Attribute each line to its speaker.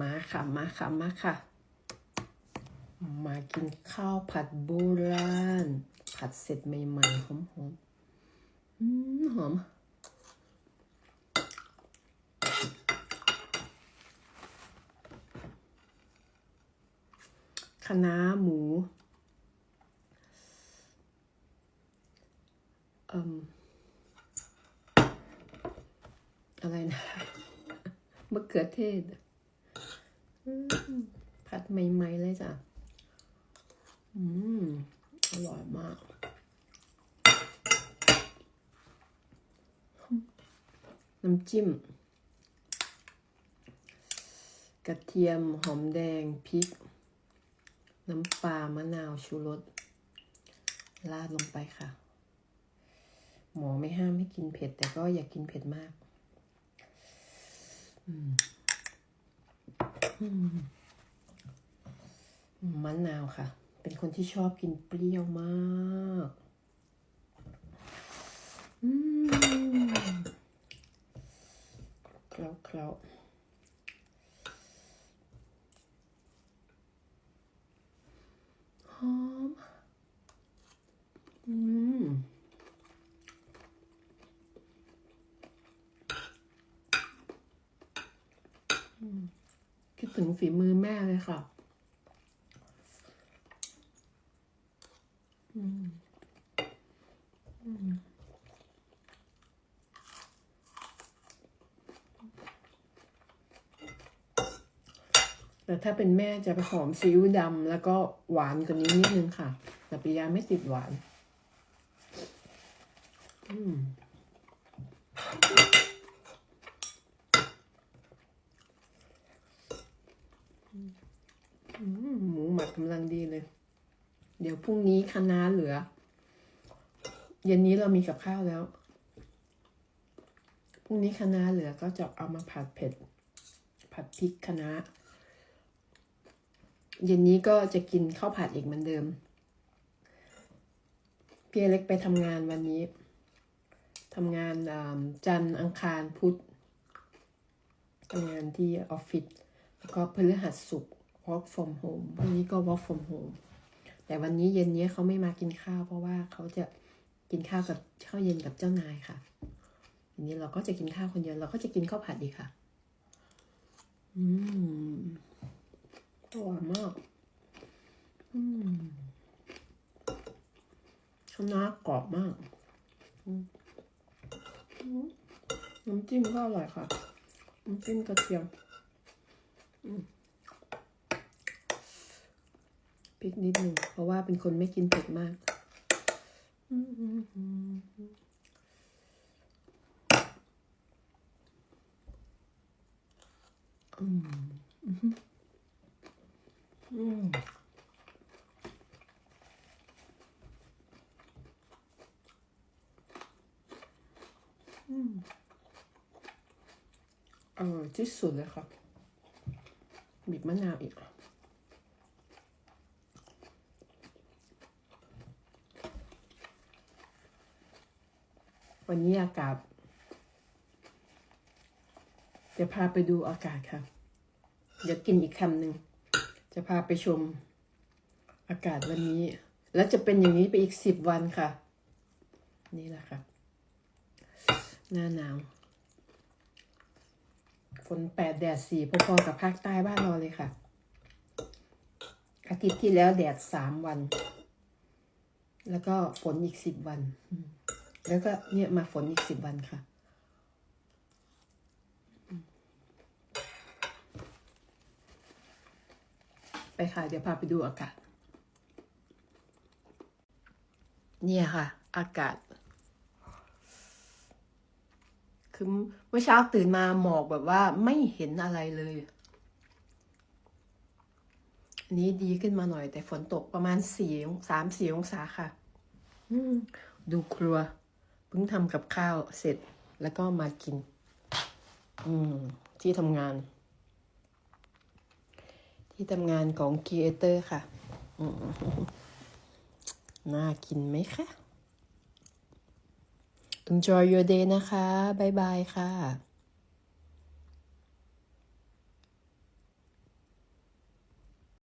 Speaker 1: มาค่ะ มาค่ะ มาค่ะ มากินข้าวผัดโบราณ ผัดเสร็จใหม่ๆหอมๆอืมหอมคะน้าหมูอ่มอะไรนะ มะเขือเทศอืมผัดใหม่ๆเลยจ้ะ อืม อร่อยมาก น้ำจิ้ม กระเทียมหอมแดงพริก น้ำปลามะนาวชูรสราดลงไปค่ะ หมอไม่ห้ามให้กินเผ็ด แต่ก็อย่ากกินเผ็ดมากอื มะนาวค่ะ เป็นคนที่ชอบกินเปรี้ยวมากอืมเคล้าเคล้าหอม อืม คิดถึงฝีมือแม่เลยค่ะ อืม อืมแต่ถ้าเป็นแม่จะไปหอมซีอิ๊วดำแล้วก็หวานกว่านี้นิดนึงค่ะ แต่ปิยาไม่ติดหวาน อืม อื มหมูหมักกำลังดีเลย เดี๋ยวพรุ่งนี้คะน้าเหลือ เย็นนี้เรามีกับข้าวแล้ว พรุ่งนี้คะน้าเหลือก็จะเอามาผัดเผ็ด ผัดพริกคะน้าเย็นนี้ก็จะกินข้าวผัดอีกเหมือนเดิม พี่เล็กไปทำงานวันนี้ทำงานจันทร์อังคารพุธทำงานที่ออฟฟิศแล้วก็พฤหัสศุกร์ work from home วันนี้ก็ work from home แต่วันนี้เย็นนี้เขาไม่มากินข้าว เพราะว่าเขาจะกินข้าวกับข้าวเย็นกับเจ้านายค่ะทีนี้เราก็จะกินข้าวคนเดียวเราก็จะกินข้าวผัดดีค่ะ อืมอร่อยมาก อืมข้าวหน้ากรอบมากน้ำจิ้มก็อร่อยค่ะ น้ำจิ้มกระเทียม อืมพ ริกนิดหนึ่งเพราะว่าเป็นคนไม่กินเผ็ดมาก อืมอืมอืมอืมอืมอืมอืมอร่อยที่สุดเลยครับบีบมะนาวอีก วันนี้อากาศจะพาไปดูอากาศค่ะ เดี๋ยวกินอีกคำหนึ่ง จะพาไปชมอากาศวันนี้ แล้วจะเป็นอย่างนี้ไปอีกสิบวันค่ะ นี่แหละค่ะ หน้าหนาว ฝนแปดแดดสี่พอๆกับภาคใต้บ้านเราเลยค่ะ อาทิตย์ที่แล้วแดดสามวัน แล้วก็ฝนอีกสิบวัน แล้วก็เนี่ยมาฝนอีกสิบวันค่ะ ไปค่ะ เดี๋ยวพาไปดูอากาศ เนี่ยค่ะ อากาศ คือเมื่อเช้าตื่นมาหมอกแบบว่าไม่เห็นอะไรเลยอันนี้ดีขึ้นมาหน่อยแต่ฝนตกประมาณสี่สามสี่องศาค่ะ ดูครัว พิ่งทำกับข้าวเสร็จแล้วก็มากิน อืม ที่ทำงาน ที่ทำงานของครีเอเตอร์ค่ะน่ากินไหมคะ Enjoy your day นะคะ บ๊ายบายค่ะ